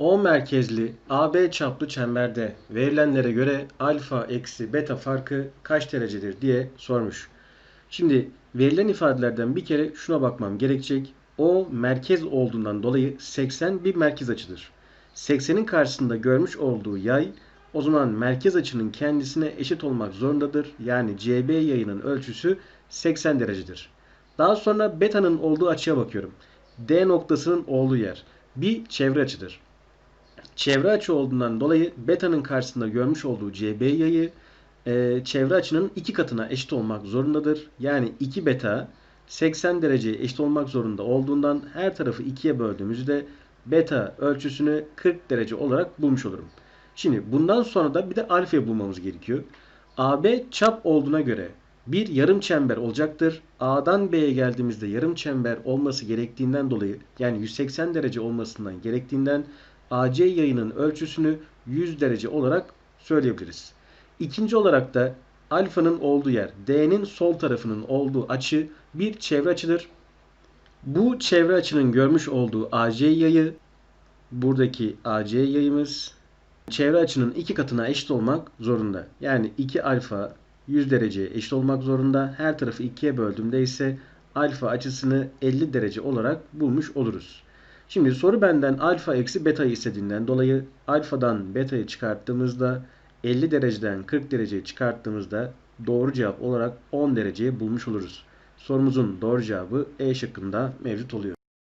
O merkezli AB çaplı çemberde verilenlere göre alfa eksi beta farkı kaç derecedir diye sormuş. Şimdi verilen ifadelerden bir kere şuna bakmam gerekecek. O merkez olduğundan dolayı 80 bir merkez açıdır. 80'in karşısında görmüş olduğu yay o zaman merkez açının kendisine eşit olmak zorundadır. Yani CB yayının ölçüsü 80 derecedir. Daha sonra beta'nın olduğu açıya bakıyorum. D noktasının olduğu yer bir çevre açıdır. Çevre açı olduğundan dolayı beta'nın karşısında görmüş olduğu CB yayı e, çevre açının iki katına eşit olmak zorundadır. Yani 2 beta 80 dereceye eşit olmak zorunda olduğundan her tarafı 2'ye böldüğümüzde beta ölçüsünü 40 derece olarak bulmuş olurum. Şimdi bundan sonra da bir de alfayı bulmamız gerekiyor. AB çap olduğuna göre bir yarım çember olacaktır. A'dan B'ye geldiğimizde yarım çember olması gerektiğinden dolayı yani 180 derece olmasından gerektiğinden AC yayının ölçüsünü 100 derece olarak söyleyebiliriz. İkinci olarak da alfanın olduğu yer D'nin sol tarafının olduğu açı bir çevre açıdır. Bu çevre açının görmüş olduğu AC yayı buradaki AC yayımız çevre açının iki katına eşit olmak zorunda. Yani 2 alfa 100 dereceye eşit olmak zorunda. Her tarafı 2'ye böldüğümde ise alfa açısını 50 derece olarak bulmuş oluruz. Şimdi soru benden alfa eksi beta'yı istediğinden dolayı alfadan beta'yı çıkarttığımızda 50 dereceden 40 dereceyi çıkarttığımızda doğru cevap olarak 10 dereceyi bulmuş oluruz. Sorumuzun doğru cevabı E şıkkında mevcut oluyor.